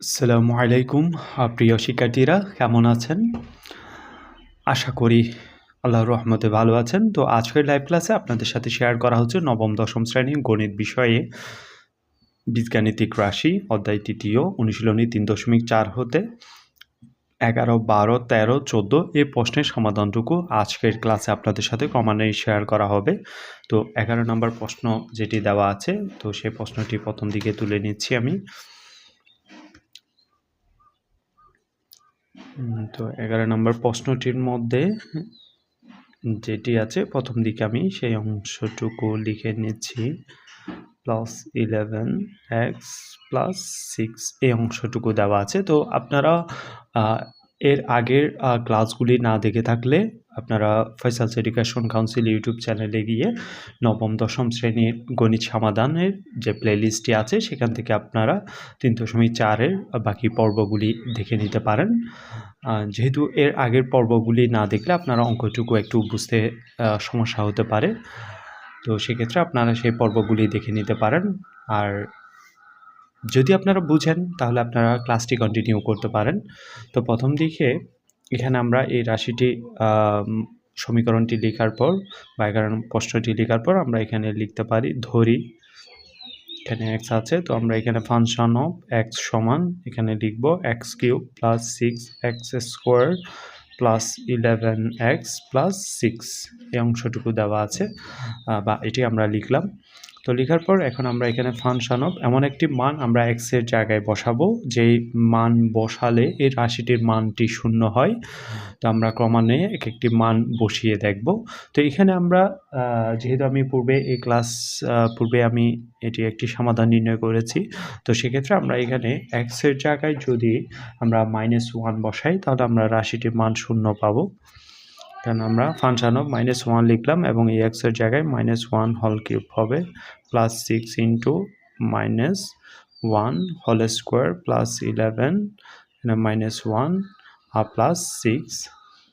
আসসালামু আলাইকুম প্রিয় শিক্ষার্থীরা, কেমন আছেন? আশা করি আল্লাহর রহমতে ভালো আছেন। তো আজকের লাইভ ক্লাসে আপনাদের সাথে শেয়ার করা হচ্ছে নবম, দশম শ্রেণি গণিত বিষয়ে। বীজগাণিতিক রাশি, অধ্যায় তৃতীয়, অনুশীলনী তিন দশমিক চার হতে এগারো, বারো, তেরো, চোদ্দ এই প্রশ্নের সমাধানটুকু আজকের ক্লাসে আপনাদের সাথে ক্রমান্বয়ে শেয়ার করা হবে। তো এগারো নম্বর প্রশ্ন যেটি দেওয়া আছে, তো সেই প্রশ্নটি প্রথম দিকে তুলে নিচ্ছি আমি। তো এগারো নম্বর প্রশ্নটির মধ্যে যেটি আছে, প্রথম দিকে আমি সেই অংশটুকু লিখে নিচ্ছি। Plus eleven X plus six এই অংশটুকু দেওয়া আছে। তো আপনারা এর আগের ক্লাসগুলি না দেখে থাকলে আপনারা ফয়সালস এডুকেশন কাউন্সিল ইউটিউব চ্যানেলে গিয়ে নবম, দশম শ্রেণির গণিত সমাধানের যে প্লেলিস্টটি আছে, সেখান থেকে আপনারা তিন দশমিক চারের বাকি পর্বগুলি দেখে নিতে পারেন। যেহেতু এর আগের পর্বগুলি না দেখলে আপনারা অঙ্কটুকু একটু বুঝতে সমস্যা হতে পারে। তো সেক্ষেত্রে আপনারা সেই পর্বগুলি দেখে নিতে পারেন। আর যদি আপনারা বুঝেন, তাহলে আপনারা ক্লাসটি কন্টিনিউ করতে পারেন। তো প্রথম দিকে এখানে আমরা এই রাশিটি সমীকরণটি লেখার পর বা এগারো প্রশ্নটি লেখার পর আমরা এখানে লিখতে পারি ধরি। এখানে এক্স আছে, তো আমরা এখানে ফাংশন অফ এক্স সমান এখানে লিখব X cube plus six X square plus eleven X plus six এই অংশটুকু দেওয়া আছে বা এটি আমরা লিখলাম। তো লেখার পর এখন আমরা এখানে ফাংশন অফ এমন একটি মান আমরা এক্সের জায়গায় বসাবো, যেই মান বসালে এই রাশিটির মানটি শূন্য হয়। তো আমরা ক্রমান্বয়ে এক একটি মান বসিয়ে দেখব। তো এখানে আমরা যেহেতু আমি পূর্বে এই ক্লাস পূর্বে আমি এটি একটি সমাধান নির্ণয় করেছি, তো সেক্ষেত্রে আমরা এখানে এক্সের জায়গায় যদি আমরা মাইনাস ওয়ান বসাই, তাহলে আমরা রাশিটির মান শূন্য পাবো। কারণ আমরা ফাংশন অফ মাইনাস ওয়ান লিখলাম এবং এই এক্সের জায়গায় মাইনাস ওয়ান হল কিউব হবে plus six into minus one whole square plus eleven minus one আর প্লাস সিক্স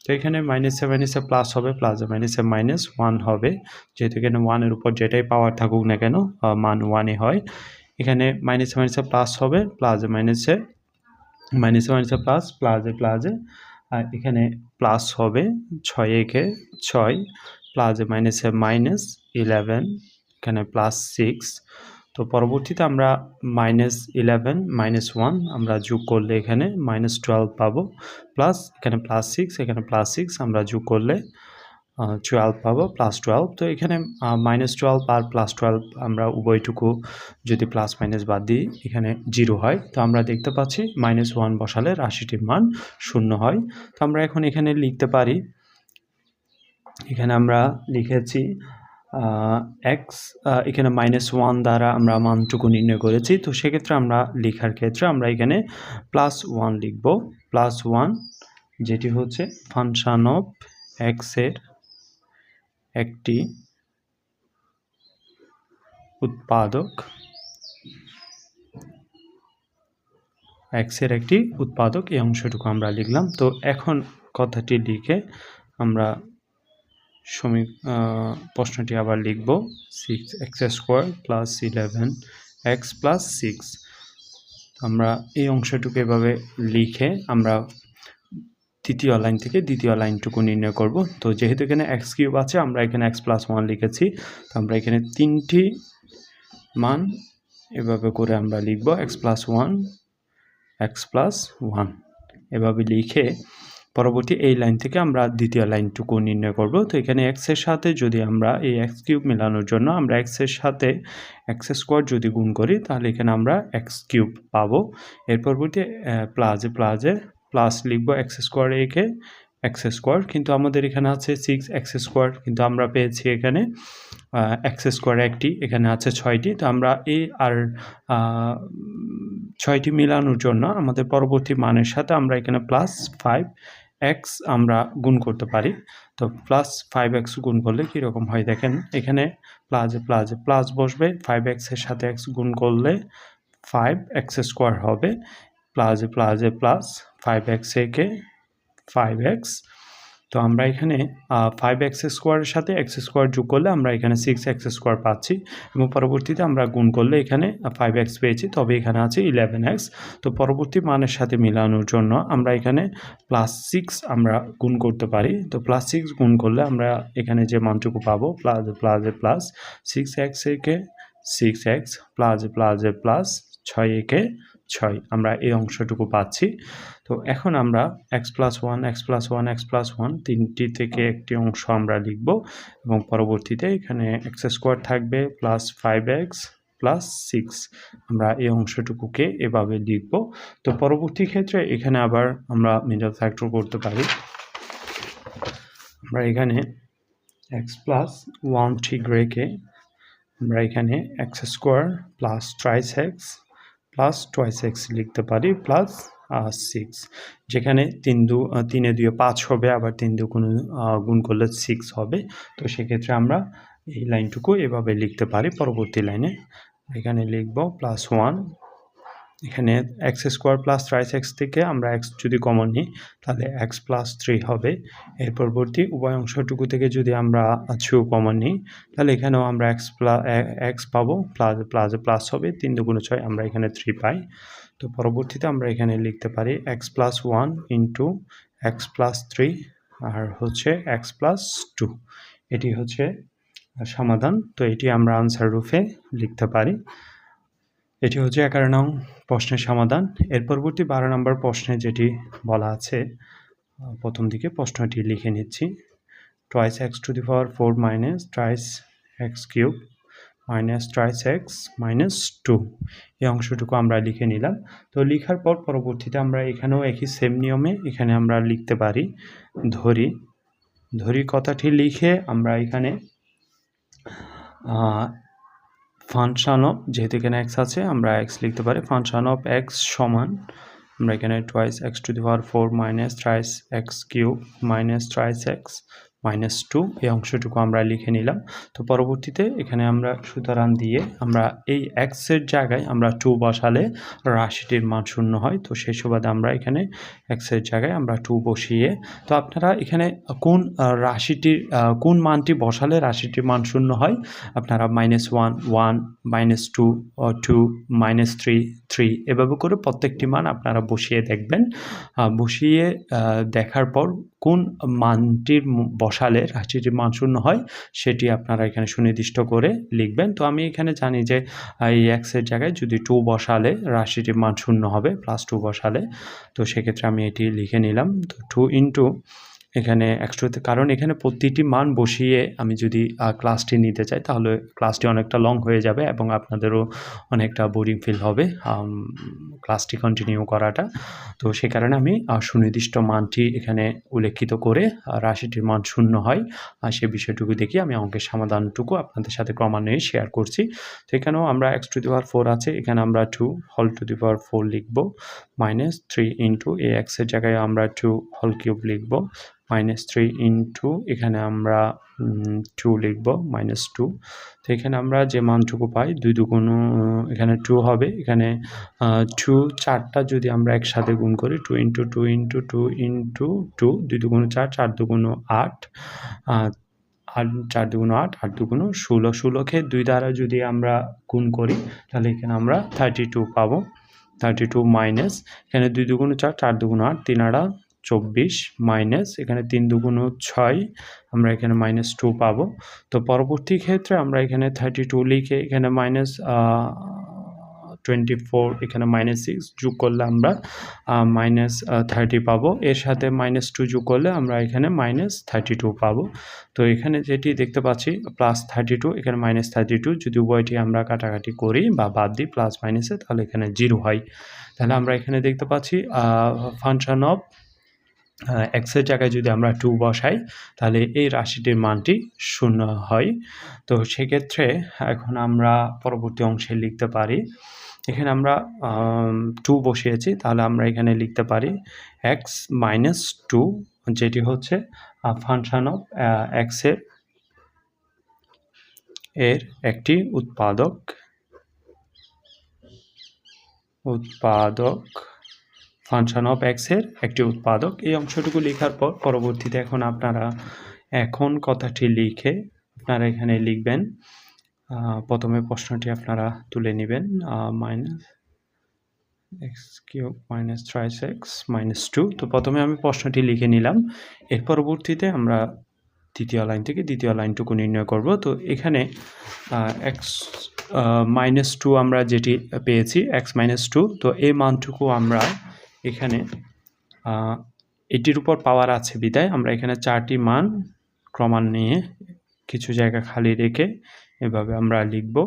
তো এখানে মাইনাসে মাইনাসে প্লাস হবে প্লাসে মাইনাসে মাইনাস ওয়ান হবে। যেহেতু এখানে ওয়ানের উপর যেটাই পাওয়ার থাকুক না কেন মান ওয়ানে হয়। এখানে মাইনাসে মাইনাসে প্লাস হবে প্লাসে মাইনাসে মাইনাসে মাইনাসে প্লাস প্লাসে প্লাসে এখানে প্লাস হবে ছয় একে ছয় প্লাসে মাইনাসে মাইনাস ইলেভেন এখানে প্লাস সিক্স তো পরবর্তীতে আমরা মাইনাস ইলেভেন মাইনাস ওয়ান আমরা যোগ করলে এখানে মাইনাস টুয়েলভ পাবো। প্লাস এখানে প্লাস সিক্স এখানে প্লাস সিক্স আমরা যোগ করলে টুয়েলভ পাবো প্লাস টুয়েলভ তো এখানে মাইনাস টুয়েলভ আর প্লাস টুয়েলভ আমরা উভয়টুকু যদি প্লাস মাইনাস বাদ দিই, এখানে জিরো হয়। তো আমরা দেখতে পাচ্ছি মাইনাস ওয়ান বসালে রাশিটির মান শূন্য হয়। তো আমরা এখন এখানে লিখতে পারি, এখানে আমরা লিখেছি এক্স এখানে মাইনাস ওয়ান দ্বারা আমরা মানটুকু নির্ণয় করেছি। তো সেক্ষেত্রে আমরা লেখার ক্ষেত্রে আমরা এখানে প্লাস ওয়ান লিখব। প্লাস ওয়ান যেটি হচ্ছে ফাংশন অফ এক্সের একটি উৎপাদক এক্সের একটি উৎপাদক, এই অংশটুকু আমরা লিখলাম। তো এখন কথাটি লিখে আমরা সমী প্রশ্নটি আবার লিখব। Six X square plus eleven X plus six আমরা এই অংশটুকু এভাবে লিখে আমরা তৃতীয় লাইন থেকে দ্বিতীয় লাইনটুকু নির্ণয় করব। তো যেহেতু এখানে এক্স কিউব আছে, আমরা এখানে এক্স প্লাস ওয়ান লিখেছি। তো আমরা এখানে তিনটি মান এভাবে করে আমরা লিখব। X plus one X plus one এভাবে লিখে পরবর্তী এই লাইন থেকে আমরা দ্বিতীয় লাইনটুকু নির্ণয় করব। তো এখানে এক্সের সাথে যদি আমরা এই এক্স কিউব মেলানোর জন্য আমরা এক্সের সাথে এক্স স্কোয়ার যদি গুণ করি, তাহলে এখানে আমরা এক্স কিউব পাবো। এর পরবর্তী প্লাজে প্লাজে প্লাস লিখব এক্স স্কোয়ার একে এক্স স্কোয়ার কিন্তু আমাদের এখানে আছে সিক্স এক্স স্কোয়ার কিন্তু আমরা পেয়েছি এখানে এক্স স্কোয়ার একটি, এখানে আছে ছয়টি, তো আমরা এই আর ছয়টি মেলানোর জন্য আমাদের পরবর্তী মানের সাথে আমরা এখানে প্লাস ফাইভ এক্স আমরা গুণ করতে পারি। তো প্লাস ফাইভ এক্স গুণ করলে কীরকম হয় দেখেন, এখানে প্লাসে প্লাসে প্লাস বসবে ফাইভ এক্সের সাথে এক্স গুণ করলে ফাইভ এক্স স্কোয়ার হবে প্লাসে প্লাসে প্লাস ফাইভ এক্স একে ফাইভ এক্স তো আমরা এখানে ফাইভ এক্স স্কোয়ারের সাথে এক্স স্কোয়ার যোগ করলে আমরা এখানে সিক্স এক্স স্কোয়ার পাচ্ছি এবং পরবর্তীতে আমরা গুণ করলে এখানে ফাইভ এক্স পেয়েছি, তবে এখানে আছে ইলেভেন এক্স তো পরবর্তী মানের সাথে মেলানোর জন্য আমরা এখানে প্লাস সিক্স আমরা গুণ করতে পারি। তো প্লাস সিক্স গুণ করলে আমরা এখানে যে মানটুকু পাবো প্লাস প্লাসে প্লাস সিক্স এক্স একে সিক্স এক্স প্লাস প্লাসে প্লাস ছয় একে ছয়, আমরা এই অংশটুকু পাচ্ছি। তো এখন আমরা X plus one X plus one X plus one তিনটি থেকে একটি অংশ আমরা লিখব এবং পরবর্তীতে এখানে এক্স স্কোয়ার থাকবে plus five X plus six আমরা এই অংশটুকুকে এভাবে লিখব। তো পরবর্তী ক্ষেত্রে এখানে আবার আমরা মিডল ফ্যাক্টর করতে পারি। আমরা এখানে এক্স প্লাস ওয়ান ঠিক রেখে আমরা এখানে X square plus thrice X plus twice X লিখতে পারি প্লাস সিক্স যেখানে তিন দু তিনে দুয়ে পাঁচ হবে, আবার তিন দু কোনো গুণ করলে সিক্স হবে। তো সেক্ষেত্রে আমরা এই লাইনটুকু এভাবে লিখতে পারি। পরবর্তী লাইনে এখানে লিখব প্লাস ওয়ান এখানে X square plus thrice X থেকে আমরা এক্স যদি কমন নিই, তাহলে এক্স প্লাস থ্রি হবে। এর পরবর্তী উভয় অংশটুকু থেকে যদি আমরা ছু কমন নিই, তাহলে এখানেও আমরা এক্স প্লাস এক্স পাবো প্লাস প্লাস প্লাস হবে। তিন দুগুণ ছয় আমরা এখানে থ্রি পাই। তো পরবর্তীতে আমরা এখানে লিখতে পারি x plus one into x plus three আর হচ্ছে এক্স প্লাস টু এটি হচ্ছে সমাধান। তো এটি আমরা আনসার রূপে লিখতে পারি। এটি হচ্ছে এগারো নং প্রশ্নের সমাধান। এর পরবর্তী বারো নম্বর প্রশ্নে যেটি বলা আছে প্রথম দিকে প্রশ্নটি লিখে নিচ্ছি। Twice x to the power four minus thrice x cube minus thrice x minus two এই অংশটুকু আমরা লিখে নিলাম। তো লেখার পর পরবর্তীতে আমরা এখানেও একই সেম নিয়মে এখানে আমরা লিখতে পারি। ধরি ধরি কথাটি লিখে আমরা এখানে ফাংশন অফ যেহেতু এখানে এক্স আছে, আমরা এক্স লিখতে পারি। ফাংশন অফ এক্স সমান, আমরা এখানে twice x to the power four minus thrice x cube minus thrice x minus two এই অংশটুকু আমরা লিখে নিলাম। তো পরবর্তীতে এখানে আমরা সুতরাং দিয়ে আমরা এই এক্সের জায়গায় আমরা টু বসালে রাশিটির মান শূন্য হয়। তো সেই সুবাদে আমরা এখানে এক্সের জায়গায় আমরা টু বসিয়ে, তো আপনারা এখানে কোন রাশিটির কোন মানটি বসালে রাশিটির মান শূন্য হয়? আপনারা minus one one minus two two minus three three এভাবে করে প্রত্যেকটি মান আপনারা বসিয়ে দেখবেন। বসিয়ে দেখার পর কোন মানটির বসালে রাশিটি মানশূন্য হয়, সেটি আপনারা এখানে সুনির্দিষ্ট করে লিখবেন। তো আমি এখানে জানি যে এই এক্সের জায়গায় যদি টু বসালে রাশিটি মানশূন্য হবে প্লাস টু বসালে, তো সেক্ষেত্রে আমি এটি লিখে নিলাম। তো টু ইন্টু এখানে একশোতে কারণ এখানে প্রতিটি মান বসিয়ে আমি যদি ক্লাসটি নিতে চাই, তাহলে ক্লাসটি অনেকটা লং হয়ে যাবে এবং আপনাদেরও অনেকটা বোরিং ফিল হবে ক্লাসটি কন্টিনিউ করাটা। তো সে কারণে আমি সুনির্দিষ্ট মানটি এখানে উল্লেখিত করে রাশিটির মান শূন্য হয়। আর সে বিষয়টুকু দেখি আমি অঙ্কের সমাধানটুকু আপনাদের সাথে ক্রমান্বয়ে শেয়ার করছি। তো এখানেও আমরা x to the power four আছে, এখানে আমরা two whole to the power four লিখব। মাইনাস থ্রি ইন্টু এ এক্সের জায়গায় আমরা টু হল কিউব লিখব। মাইনাস থ্রি ইন্টু এখানে আমরা টু লিখব মাইনাস টু তো এখানে আমরা যে মানটুকু পাই, দুই দুগুণ এখানে টু হবে। এখানে টু চারটা যদি আমরা একসাথে গুণ করি two into two into two into two দুই দুগুণ চার চার দুগুণ আট আট, চার দুগুণ আট আট দুগুণ ষোলো। ষোলোকে দুই দ্বারা যদি আমরা গুণ করি, তাহলে এখানে আমরা থার্টি টু পাবো। থার্টি টু মাইনাস এখানে দুই দুগুণ চার চার দুগুণ আট, তিন আড়া চব্বিশ মাইনাস, এখানে তিন দুগুণ ছয়, আমরা এখানে মাইনাস টু পাবো। তো পরবর্তী ক্ষেত্রে আমরা এখানে থার্টি টু লিখে এখানে মাইনাস টোয়েন্টি ফোর এখানে মাইনাস সিক্স যোগ করলে আমরা মাইনাস থার্টি পাবো। এর সাথে মাইনাস টু যোগ করলে আমরা এখানে মাইনাস থার্টি টু পাবো। তো এখানে যেটি দেখতে পাচ্ছি প্লাস থার্টি টু এখানে মাইনাস থার্টি টু যদি উভয়টি আমরা কাটাকাটি করি বা বাদ দিই প্লাস মাইনাসে তাহলে এখানে জিরো হয়। তাহলে আমরা এখানে দেখতে পাচ্ছি ফাংশন অফ এক্সের জায়গায় যদি আমরা টু বসাই, তাহলে এই রাশিটির মানটি শূন্য হয়। তো সেক্ষেত্রে এখন আমরা পরবর্তী অংশে লিখতে পারি, এখানে আমরা টু বসিয়েছি, তাহলে আমরা এখানে লিখতে পারি এক্স মাইনাস টু যেটি হচ্ছে ফাংশন অফ এক্সের এর একটি উৎপাদক উৎপাদক ফাংশন অফ এক্সের একটি উৎপাদক। এই অংশটুকু লেখার পর পরবর্তীতে এখন আপনারা এখন কথাটি লিখে আপনারা এখানে লিখবেন। প্রথমে প্রশ্নটি আপনারা তুলে নেবেন। Minus x cube minus thrice x minus two তো প্রথমে আমি প্রশ্নটি লিখে নিলাম। এর পরবর্তীতে আমরা তৃতীয় লাইন থেকে দ্বিতীয় লাইনটুকু নির্ণয় করব। তো এখানে এক্স মাইনাস টু আমরা যেটি পেয়েছি এক্স মাইনাস টু তো এই মানটুকু আমরা এখানে এটির উপর পাওয়ার আছে বিদায়। আমরা এখানে চারটি মান ক্রমান নিয়ে কিছু জায়গা খালি রেখে এভাবে আমরা লিখব।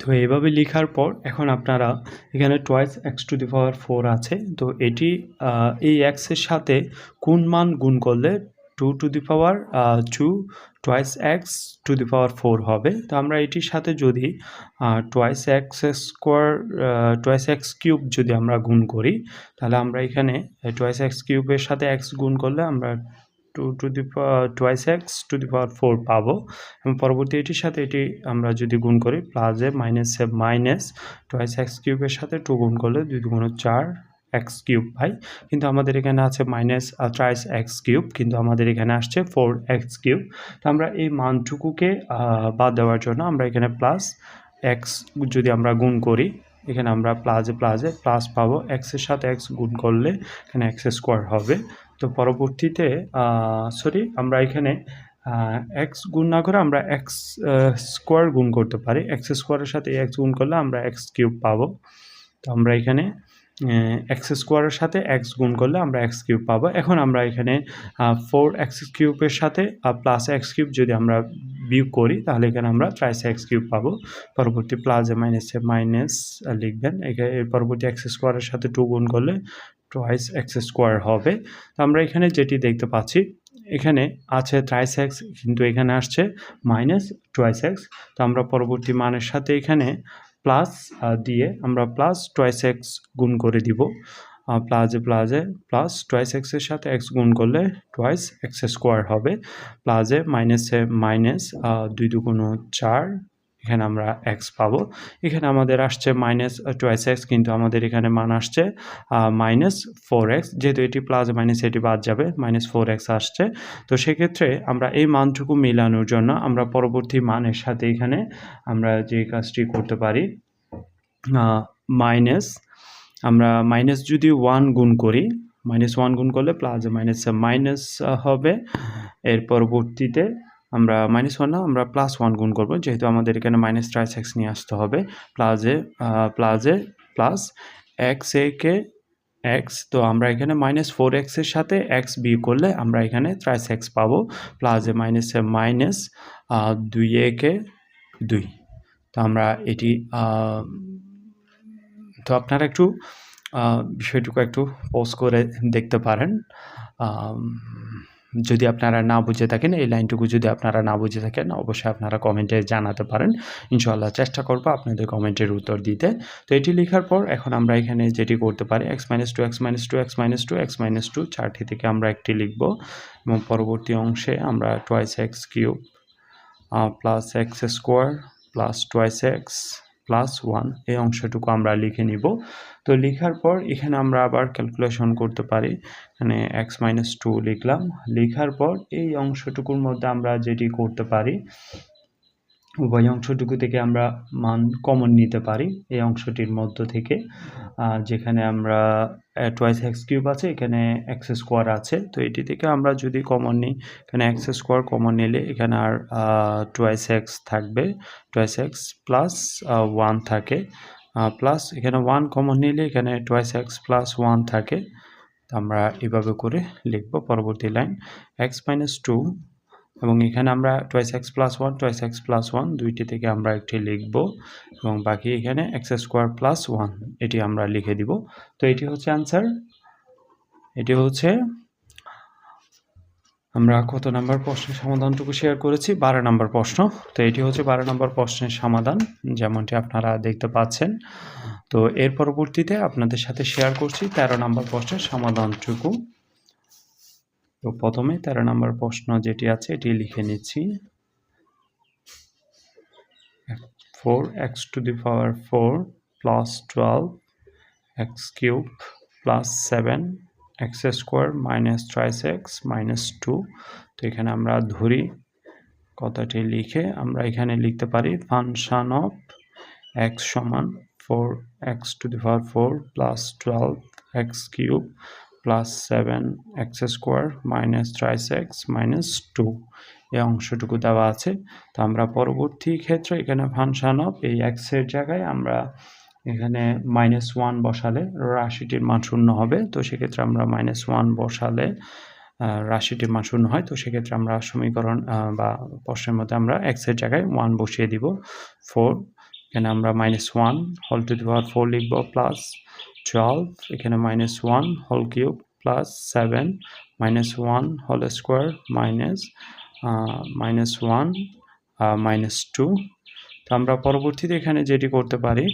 তো এইভাবে লেখার পর এখন আপনারা এখানে twice x to the power four আছে। তো এটি এই এক্সের সাথে কোন মান গুণ করলে two to the power two twice x to the power four হবে। তো আমরা এটির সাথে যদি twice x square twice x cube যদি আমরা গুণ করি, তাহলে আমরা এখানে টয়েস এক্স কিউবের সাথে এক্স গুণ করলে আমরা two to the twice x to the power four পাবো। এবং পরবর্তী এটির সাথে এটি আমরা যদি গুণ করি প্লাসে মাইনাসে মাইনাস মাইনাস টোয়াইস এক্স কিউবের সাথে টু গুণ করলে দুই দুগুণ চার এক্স কিউব পাই কিন্তু আমাদের এখানে আছে মাইনাস ট্রাইস এক্স কিউব, কিন্তু আমাদের এখানে আসছে ফোর এক্স কিউব। তো আমরা এই মানটুকুকে বাদ দেওয়ার জন্য আমরা এখানে প্লাস এক্স যদি আমরা গুণ করি, এখানে আমরা প্লাসে প্লাসে প্লাস পাবো। এক্সের সাথে এক্স গুণ করলে এখানে এক্স স্কোয়ার হবে। তো পরবর্তীতে সরি আমরা এখানে এক্স গুণ না করে আমরা এক্স স্কোয়ার গুণ করতে পারি। এক্স স্কোয়ারের সাথে এক্স গুণ করলে আমরা এক্স কিউব পাবো। তো আমরা এখানে এক্স স্কোয়ারের সাথে এক্স গুণ করলে আমরা এক্স কিউব পাবো। এখন আমরা এখানে ফোর এক্স কিউবের সাথে প্লাস এক্স কিউব যদি আমরা বিয়োগ করি, তাহলে এখানে আমরা ট্রাইস এক্স কিউব পাবো। পরবর্তী প্লাসে মাইনাসে মাইনাস লিখবেন। এখানে পরবর্তী এক্স স্কোয়ারের সাথে টু গুণ করলে ট্রাইস এক্স স্কোয়ার হবে। তো আমরা এখানে যেটি দেখতে পাচ্ছি, এখানে আছে ট্রাইস এক্স কিন্তু এখানে আসছে মাইনাস টুয়াইস এক্স তো আমরা পরবর্তী মানের সাথে এখানে প্লাস দিয়ে আমরা প্লাস টয়েস এক্স গুণ করে দিব। প্লাজে প্লাজে প্লাস টয়েস এক্সের সাথে এক্স গুণ করলে টয়েস এক্স স্কোয়ার হবে। প্লাজে মাইনাসে মাইনাস দুই দুগুণ চার এখানে আমরা এক্স পাবো। এখানে আমাদের আসছে মাইনাস টয়েস এক্স কিন্তু আমাদের এখানে মান আসছে মাইনাস ফোর এক্স যেহেতু এটি প্লাস মাইনাস এটি বাদ যাবে মাইনাস ফোর এক্স আসছে। তো সেক্ষেত্রে আমরা এই মানটুকু মেলানোর জন্য আমরা পরবর্তী মানের সাথে এখানে আমরা যে কাজটি করতে পারি মাইনাস আমরা মাইনাস যদি ওয়ান গুণ করি মাইনাস ওয়ান গুণ করলে প্লাস মাইনাস মাইনাস হবে। এর পরবর্তীতে আমরা মাইনাস ওয়ান না, আমরা প্লাস ওয়ান গুণ করব। যেহেতু আমাদের এখানে মাইনাস ট্রাইস এক্স নিয়ে আসতে হবে প্লাসে প্লাসে প্লাস এক্স এ কে এক্স তো আমরা এখানে মাইনাস ফোর এক্সের সাথে এক্স বি করলে আমরা এখানে ত্রাইস এক্স পাবো প্লাসে মাইনাসে মাইনাস দুই এ কে দুই। তো আমরা এটি তো আপনারা একটু বিষয়টুকু একটু পোজ করে দেখতে পারেন। যদি আপনারা না বুঝে থাকেন, এই লাইনটুকু যদি আপনারা না বুঝে থাকেন, অবশ্যই আপনারা কমেন্টে জানাতে পারেন। ইনশাল্লাহ চেষ্টা করব আপনাদের কমেন্টের উত্তর দিতে। তো এটি লেখার পর এখন আমরা এখানে যেটি করতে পারি x minus two x minus two x minus two x minus two চারটি থেকে আমরা একটি লিখব এবং পরবর্তী অংশে আমরা twice x cube plus x square plus twice x plus one এই অংশটুকু আমরা লিখে নিব। তো লেখার পর এখানে আমরা আবার ক্যালকুলেশন করতে পারি। এখানে এক্স মাইনাস টু লিখলাম। লেখার পর এই অংশটুকুর মধ্যে আমরা যেটি করতে পারি, উভয় অংশটুকু থেকে আমরা মান কমন নিতে পারি এই অংশটির মধ্য থেকে। যেখানে আমরা টয়েস এক্স কিউব আছে, এখানে এক্স স্কোয়ার আছে। তো এটি থেকে আমরা যদি কমন নিই, এখানে এক্স স্কোয়ার কমন নিলে এখানে আর টয়েস এক্স থাকবে। টয়েস এক্স প্লাস ওয়ান থাকে। প্লাস এখানে ওয়ান কমন নিলে এখানে টয়েস এক্স প্লাস ওয়ান থাকে। আমরা এভাবে করে লিখব পরবর্তী লাইন এক্স মাইনাস টু এবং এখানে আমরা twice x plus one twice x plus one দুইটি থেকে আমরা একটি লিখব, এবং বাকি এখানে এক্স স্কোয়ার প্লাস ওয়ান এটি আমরা লিখে দিব। তো এটি হচ্ছে আনসার এটি হচ্ছে আমরা কত নাম্বার প্রশ্নের সমাধানটুকু শেয়ার করেছি? বারো নাম্বার প্রশ্ন। তো এটি হচ্ছে বারো নাম্বার প্রশ্নের সমাধান, যেমনটি আপনারা দেখতে পাচ্ছেন। তো এর পরবর্তীতে আপনাদের সাথে শেয়ার করছি তেরো নাম্বার প্রশ্নের সমাধানটুকু। তো প্রথমে তেরো নম্বর প্রশ্ন যেটি আছে, এটি লিখে নিচ্ছি। Four x to the power four plus twelve x cube plus seven x square minus thrice x minus two তো এখানে আমরা ধরি, কথাটি লিখে আমরা এখানে লিখতে পারি ফাংশন অফ এক্স সমান four x to the power four plus twelve x cube plus seven x square minus thrice x minus two এই অংশটুকু দেওয়া আছে। তো আমরা পরবর্তী ক্ষেত্রে এখানে ফাংশন অফ এই এক্সের জায়গায় আমরা এখানে মাইনাস ওয়ান বসালে রাশিটির মান শূন্য হবে, তো সেক্ষেত্রে আমরা মাইনাস ওয়ান বসালে রাশিটির মান শূন্য হয়, তো সেক্ষেত্রে আমরা সমীকরণ বা প্রশ্নের মধ্যে আমরা এক্সের জায়গায় ওয়ান বসিয়ে দিব ফোর এখানে আমরা minus one whole to the power four লিখব প্লাস টুয়েলভ এখানে minus one whole cube plus seven minus one whole square minus minus one minus two তো আমরা পরবর্তীতে এখানে যেটি করতে পারি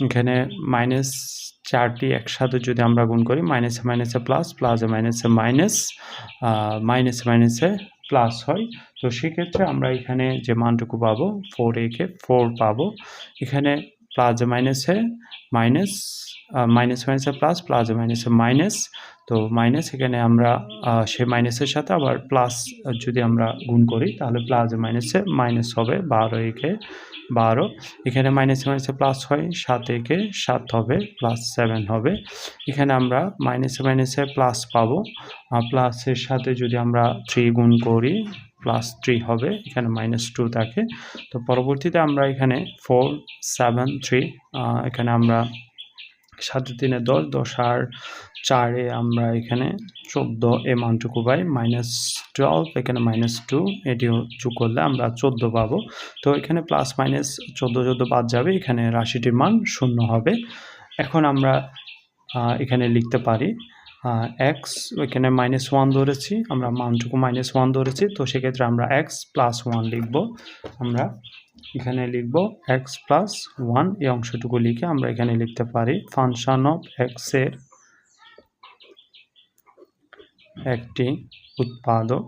এখানে মাইনাস চারটি একসাথে যদি আমরা গুণ করি মাইনাসে মাইনাসে প্লাস প্লাসে মাইনাসে মাইনাস মাইনাসে মাইনাসে প্লাস হয় তো সেক্ষেত্রে আমরা এখানে যে মানটুকু পাবো ফোর একে ফোর পাবো এখানে প্লাসে মাইনাসে মাইনাস মাইনাস মাইনাসে প্লাস প্লাসে মাইনাসে মাইনাস তো মাইনাস এখানে আমরা সে মাইনাসের সাথে আবার প্লাস যদি আমরা গুণ করি তাহলে প্লাসে মাইনাসে মাইনাস হবে বারো একে বারো। এখানে মাইনাসে মাইনাসে প্লাস হয়, সাত একে সাত হবে প্লাস সেভেন হবে। এখানে আমরা মাইনাসে মাইনাসে প্লাস পাবো। প্লাসের সাথে যদি আমরা থ্রি গুণ করি প্লাস থ্রি হবে, এখানে মাইনাস টু থাকে। তো পরবর্তীতে আমরা এখানে ফোর সেভেন থ্রি এখানে আমরা সাথে তিনে দশ দশ আর চারে আমরা এখানে চোদ্দ এ মানটুকু পাই মাইনাস টুয়েলভ এখানে মাইনাস টু এটিও যোগ করলে আমরা চোদ্দ পাবো। তো এখানে প্লাস মাইনাস চোদ্দ চোদ্দ বাদ যাবে, এখানে রাশিটির মান শূন্য হবে। এখন আমরা এখানে লিখতে পারি এক্স ওইখানে মাইনাস ওয়ান ধরেছি, আমরা মানটুকু মাইনাস ওয়ান ধরেছি, তো সেক্ষেত্রে আমরা এক্স প্লাস ওয়ান লিখব। আমরা এখানে লিখব এক্স প্লাস ওয়ান এই অংশটুকু লিখে আমরা এখানে লিখতে পারি ফাংশন অফ এক্সের একটি উৎপাদক।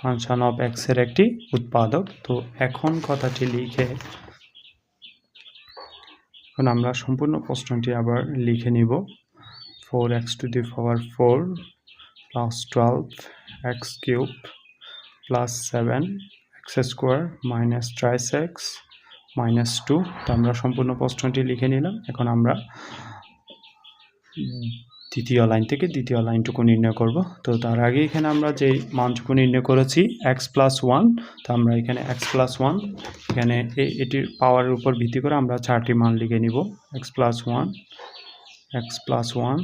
ফাংশন অফ এক্সের একটি উৎপাদক। তো এখন কথাটি লিখে এখন আমরা সম্পূর্ণ প্রশ্নটি আবার লিখে নিব। Four x to the power four plus twelve x cube plus seven x square minus thrice x minus two তো আমরা সম্পূর্ণ প্রশ্নটি লিখে নিলাম। এখন আমরা তৃতীয় লাইন থেকে দ্বিতীয় লাইনটুকু নির্ণয় করব। তো তার আগে এখানে আমরা যে মানটুকু নির্ণয় করেছি এক্স প্লাস ওয়ান তো আমরা এখানে এক্স প্লাস ওয়ান এখানে এটির পাওয়ারের উপর ভিত্তি করে আমরা চারটি মান লিখে নিব। X plus one x plus one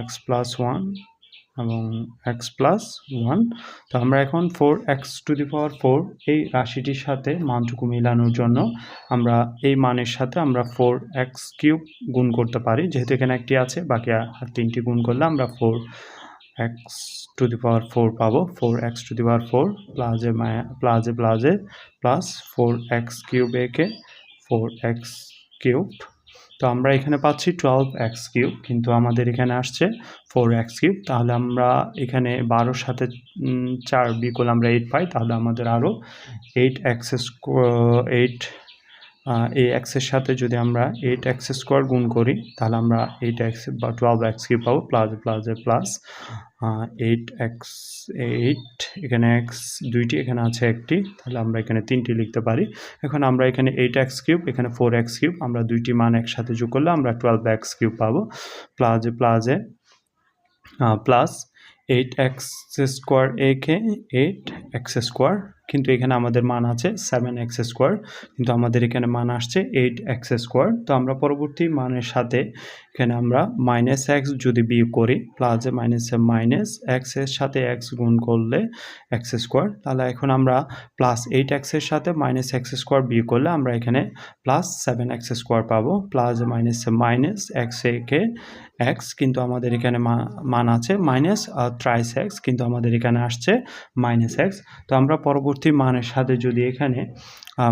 x plus one এবং এক্স প্লাস ওয়ান তো আমরা এখন four x to the power four এই রাশিটির সাথে মানটুকু মিলানোর জন্য আমরা এই মানের সাথে আমরা ফোর এক্স কিউব গুণ করতে পারি। যেহেতু এখানে একটি আছে, বাকি আর তিনটি গুণ করলে আমরা four x to the power four পাবো। Four x to the power four প্লাজে মায়া প্লাজে প্লাজে প্লাস ফোর এক্স কিউব একে ফোর এক্স কিউব তো আমরা এখানে পাচ্ছি টুয়েলভ এক্স কিউব কিন্তু আমাদের এখানে আসছে ফোর এক্স কিউব তাহলে আমরা এখানে বারোর সাথে চার বিকল আমরা এইট পাই, তাহলে আমাদের আরও এইট এক্স এইট এই এক্সের সাথে যদি আমরা এইট এক্স স্কোয়ার গুণ করি, তাহলে আমরা এইট এক্স বা টুয়েলভ এক্স কিউব পাবো plus plus plus eight x eight এখানে এক্স দুইটি, এখানে আছে একটি, তাহলে আমরা এখানে তিনটি লিখতে পারি। এখন আমরা এখানে এইট এক্স কিউব এখানে ফোর এক্স কিউব আমরা দুইটি মান একসাথে যোগ করলে আমরা টুয়েলভ এক্স কিউব পাবো। প্লাজে প্লাজে প্লাস এইট এক্স স্কোয়ার একে এইট এক্স স্কোয়ার কিন্তু এখানে আমাদের মান আছে সেভেন এক্স স্কোয়ার কিন্তু আমাদের এখানে মান আসছে এইট এক্স স্কোয়ার তো আমরা পরবর্তী মানের সাথে এখানে আমরা মাইনাস এক্স যদি বিয়োগ করি প্লাসে মাইনাসে মাইনাস এক্সের সাথে এক্স গুণ করলে এক্স স্কোয়ার তাহলে এখন আমরা প্লাস এইট এক্সের সাথে মাইনাস এক্স স্কোয়ার বিয়োগ করলে আমরা এখানে প্লাস সেভেন এক্স স্কোয়ার পাবো। প্লাস মাইনাসে মাইনাস এক্স একে এক্স কিন্তু আমাদের এখানে মান আছে মাইনাস থ্রাইস এক্স কিন্তু আমাদের এখানে আসছে মাইনাস এক্স তো আমরা পরবর্তী মানের সাথে যদি এখানে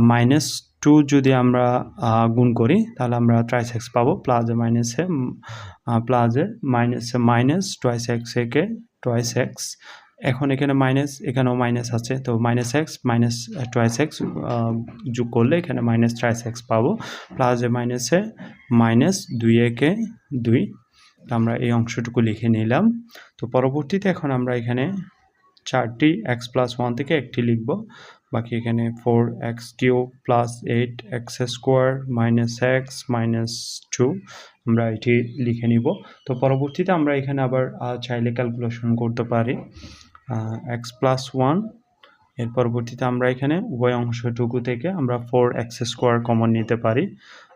মাইনাস টু যদি আমরা গুণ করি, তাহলে আমরা ট্রাইস এক্স পাবো প্লাজে মাইনাসে প্লাজে মাইনাসে মাইনাস টয়েস এক্স একে টয়েস এক্স এখন এখানে মাইনাস এখানেও মাইনাস আছে, তো minus x minus twice x যোগ করলে এখানে মাইনাস ট্রাইস এক্স পাবো। প্লাস এ মাইনাসে মাইনাস দুই একে দুই। আমরা এই অংশটুকু লিখে নিলাম। তো পরবর্তীতে এখন আমরা এখানে চারটি এক্স প্লাস ওয়ান থেকে একটি লিখব। বাকি এখানে four x cube plus eight x square minus x minus two আমরা এটি লিখে নিব। তো পরবর্তীতে আমরা এখানে আবার চাইলে ক্যালকুলেশন করতে পারি এক্স প্লাস ওয়ানের পরবর্তীতে আমরা এখানে উভয় অংশটুকু থেকে আমরা ফোর এক্স স্কোয়ার কমন নিতে পারি।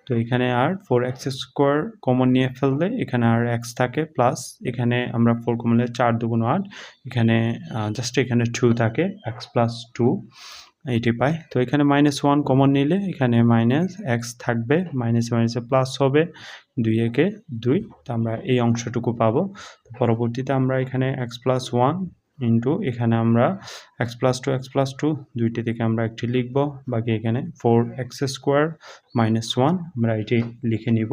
তো এখানে আর ফোর এক্স স্কোয়ার কমন নিয়ে ফেললে এখানে আর এক্স থাকে প্লাস এখানে আমরা ফোর কমন নিলে চার দুগুণ আট, এখানে জাস্ট এখানে টু থাকে এক্স প্লাস টু এইটি পাই। তো এখানে মাইনাস ওয়ান কমন নিলে এখানে মাইনাস এক্স থাকবে মাইনাস মাইনাসে প্লাস হবে, দুই একে দুই। তো আমরা এই অংশটুকু পাবো। পরবর্তীতে আমরা এখানে এক্স প্লাস ওয়ান ইন্টু এখানে আমরা x plus two x plus two দুইটি থেকে আমরা একটি লিখব। বাকি এখানে four x square minus one আমরা এটি লিখে নিব।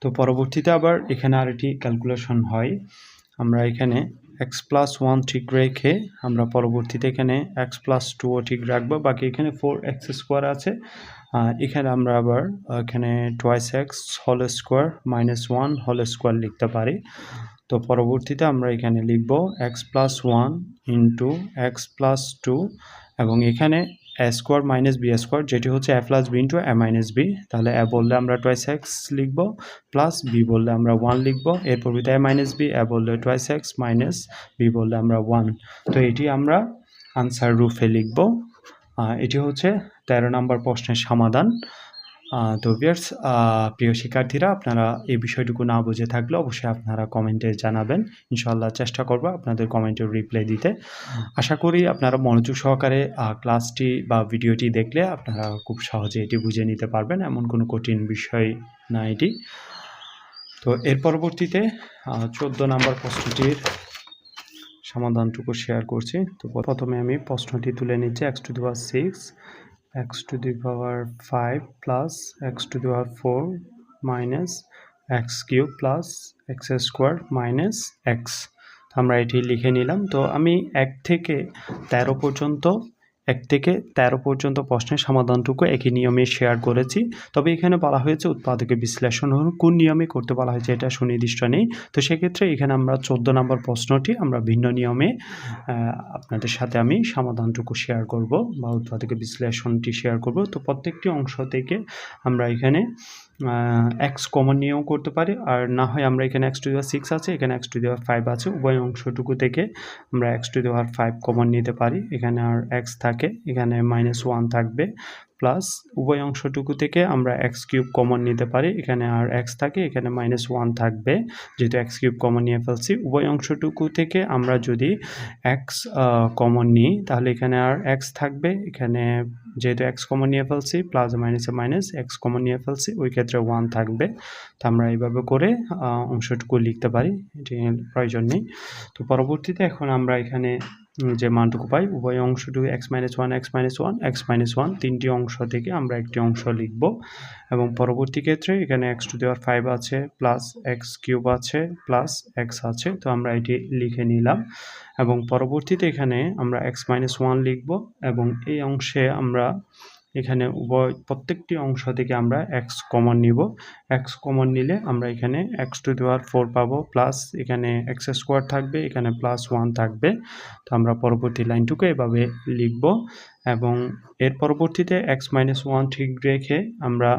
তো পরবর্তীতে আবার এখানে আর এটি ক্যালকুলেশন হয়। আমরা এখানে এক্স প্লাস ওয়ান ঠিক রেখে আমরা পরবর্তীতে এখানে এক্স প্লাস টুও ঠিক রাখব। বাকি এখানে ফোর এক্স স্কোয়ার আছে। এখানে আমরা আবার এখানে twice x whole square minus one whole square লিখতে পারি। তো পরবর্তীতে আমরা এখানে লিখব x plus one into x plus two এবং এখানে a square minus b square যেটি হচ্ছে a plus b into a minus b তাহলে এ বললে আমরা টোয়াইস এক্স লিখব প্লাস বি বললে আমরা ওয়ান লিখব এর পরবর্তীতে এ মাইনাস বি এ বললে টোয়াইস এক্স মাইনাস বি বললে আমরা ওয়ান তো এটি আমরা আনসার রূপে লিখব। এটি হচ্ছে তেরো নম্বর প্রশ্নের সমাধান। তো ভিয়ার্স প্রিয় শিক্ষার্থীরা, আপনারা এই বিষয়টুকু না বুঝে থাকলে অবশ্যই আপনারা কমেন্টে জানাবেন। ইনশাল্লাহ চেষ্টা করব আপনাদের কমেন্টের রিপ্লাই দিতে। আশা করি আপনারা মনোযোগ সহকারে ক্লাসটি বা ভিডিওটি দেখলে আপনারা খুব সহজে এটি বুঝে নিতে পারবেন। এমন কোনো কঠিন বিষয় না এটি। তো এর পরবর্তীতে চোদ্দ নম্বর প্রশ্নটির সমাধানটুকু শেয়ার করছি। তো প্রথমে আমি প্রশ্নটি তুলে নিচ্ছি x to the six x to the power five plus x to the power four minus x cube plus x square minus x আমরা এটি লিখে নিলাম। তো আমি এক থেকে তেরো পর্যন্ত এক থেকে তেরো পর্যন্ত প্রশ্নের সমাধানটুকু একই নিয়মে শেয়ার করেছি। তবে এখানে বলা হয়েছে উৎপাদকের বিশ্লেষণ কোন নিয়মে করতে বলা হয়েছে এটা সুনির্দিষ্ট নেই। তো সেক্ষেত্রে এখানে আমরা চোদ্দ নম্বর প্রশ্নটি আমরা ভিন্ন নিয়মে আপনাদের সাথে আমি সমাধানটুকু শেয়ার করব বা উৎপাদকের বিশ্লেষণটি শেয়ার করব। তো প্রত্যেকটি অংশ থেকে আমরা এখানে এক্স কমন নিয়েও করতে পারি, আর না হয় আমরা এখানে এক্স টু দেওয়ার সিক্স আছে, এখানে এক্স টু দেওয়ার ফাইভ আছে, উভয় অংশটুকু থেকে আমরা x to the power five common নিতে পারি। এখানে আর এক্স থাকে, এখানে মাইনাস ওয়ান থাকবে। প্লাস উভয় অংশটুকু থেকে আমরা এক্স কিউব কমন নিতে পারি। এখানে আর এক্স থাকে, এখানে মাইনাস ওয়ান থাকবে। যেহেতু এক্স কিউব কমন নিয়ে ফেলছি, উভয় অংশটুকু থেকে আমরা যদি এক্স কমন নিই, তাহলে এখানে আর এক্স থাকবে। এখানে যেহেতু এক্স কমন নিয়ে ফেলছি প্লাস মাইনাসে মাইনাস এক্স কমন নিয়ে ফেলছি, ওই ক্ষেত্রে ওয়ান থাকবে। তো আমরা এইভাবে করে অংশটুকু লিখতে পারি, এটি প্রয়োজন নেই। তো পরবর্তীতে এখন আমরা এখানে যে মানটুকু পাই, উভয় অংশটুকু x minus one x minus one x minus one তিনটি অংশ থেকে আমরা একটি অংশ লিখব। এবং পরবর্তী ক্ষেত্রে এখানে x to the power five আছে প্লাস এক্স কিউব আছে প্লাস এক্স আছে, তো আমরা এটি লিখে নিলাম। এবং পরবর্তীতে এখানে আমরা এক্স মাইনাস ওয়ান লিখব এবং এই অংশে আমরা এখানে উভয় প্রত্যেকটি অংশ থেকে আমরা এক্স কমন নিব। এক্স কমন নিলে আমরা এখানে x to the power four পাবো প্লাস এখানে এক্স স্কোয়ার থাকবে, এখানে প্লাস ওয়ান থাকবে। তো আমরা পরবর্তী লাইনটুকু এভাবে লিখব এবং এর পরবর্তীতে এক্স মাইনাস ওয়ান ঠিক রেখে আমরা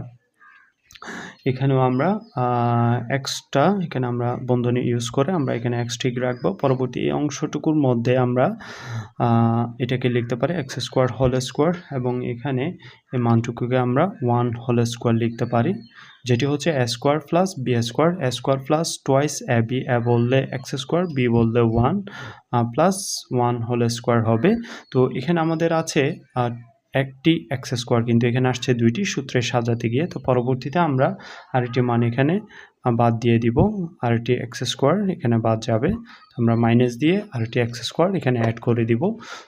এখানেও আমরা এক্সট্রা এখানে আমরা বন্ধনী ইউজ করে আমরা এখানে এক্স ঠিক রাখব। পরবর্তী এই অংশটুকুর মধ্যে আমরা এটাকে লিখতে পারি এক্স স্কোয়ার হোল স্কোয়ার এবং এখানে এই মানটুকুকে আমরা ওয়ান হোল স্কোয়ার লিখতে পারি, যেটি হচ্ছে a square plus b square a square plus twice a b a বললে এক্স স্কোয়ার বি বললে one plus one whole square হবে। তো এখানে আমাদের আছে একটি এক্স স্কোয়ার কিন্তু এখানে আসছে দুইটি, সূত্রে সাজাতে গিয়ে। তো পরবর্তীতে আমরা আরেকটি মান এখানে বাদ দিয়ে দিব। আর টি এক্স স্কোয়ার এখানে বাদ যাবে। আমরা মাইনাস দিয়ে আর টি এক্স স্কোয়ার এখানে অ্যাড করে দিব।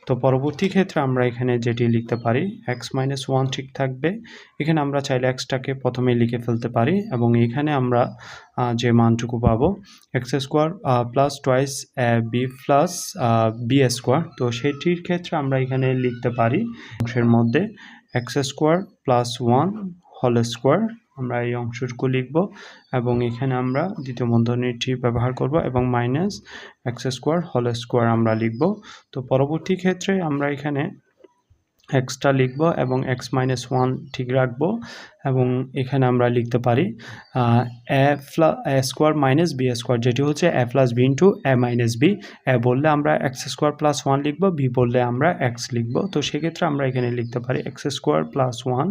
তো পরবর্তী ক্ষেত্রে আমরা এখানে যেটি লিখতে পারি এক্স মাইনাস ওয়ান ঠিক থাকবে। এখানে আমরা চাইলে এক্সটাকে প্রথমে লিখে ফেলতে পারি এবং এখানে আমরা যে মানটুকু পাবো x square plus twice b plus b square. তো সেটির ক্ষেত্রে আমরা এখানে লিখতে পারি, অংশের মধ্যে x square plus one whole square আমরা এই অংশটুকু লিখব এবং এখানে আমরা দ্বিতীয় বন্ধনীটি ব্যবহার করব এবং minus x square whole square আমরা লিখব। তো পরবর্তী ক্ষেত্রে আমরা এখানে এক্সটা লিখব এবং এক্স মাইনাস ওয়ান ঠিক রাখব এবং এখানে আমরা লিখতে পারি a plus a square minus b square যেটি হচ্ছে a plus b into a minus b a বললে আমরা এক্স স্কোয়ার প্লাস ওয়ান লিখব বি বললে আমরা এক্স লিখব। তো সেক্ষেত্রে আমরা এখানে লিখতে পারি x square plus one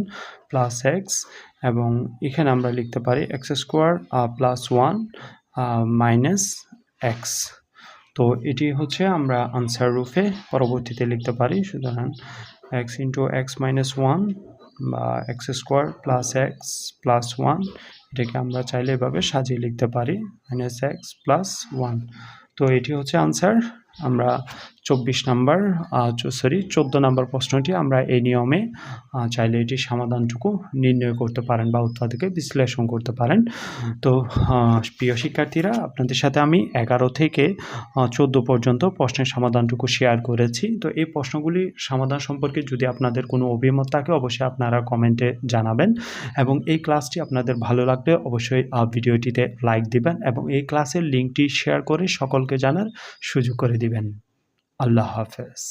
plus x এবং এখানে আমরা লিখতে পারি x square plus one minus x তো এটি হচ্ছে আমরা আনসার রূপে পরবর্তীতে লিখতে পারি, সুতরাং x into x minus one বা x square plus x plus one এটাকে আমরা চাইলে এভাবে সাজিয়ে লিখতে পারি মাইনাস এক্স প্লাস ওয়ান তো এটি হচ্ছে আনসার আমরা চব্বিশ নাম্বার সরি চোদ্দ নাম্বার প্রশ্নটি আমরা এই নিয়মে চাইলে এটির সমাধানটুকু নির্ণয় করতে পারেন বা উত্তরটিকে বিশ্লেষণ করতে পারেন। তো প্রিয় শিক্ষার্থীরা, আপনাদের সাথে আমি এগারো থেকে চোদ্দ পর্যন্ত প্রশ্নের সমাধানটুকু শেয়ার করেছি। তো এই প্রশ্নগুলির সমাধান সম্পর্কে যদি আপনাদের কোনো অভিমত থাকে, অবশ্যই আপনারা কমেন্টে জানাবেন এবং এই ক্লাসটি আপনাদের ভালো লাগলে অবশ্যই ভিডিওটিতে লাইক দিবেন এবং এই ক্লাসের লিঙ্কটি শেয়ার করে সকলকে জানার সুযোগ করে দিবেন আল্লাহ হাফেজ।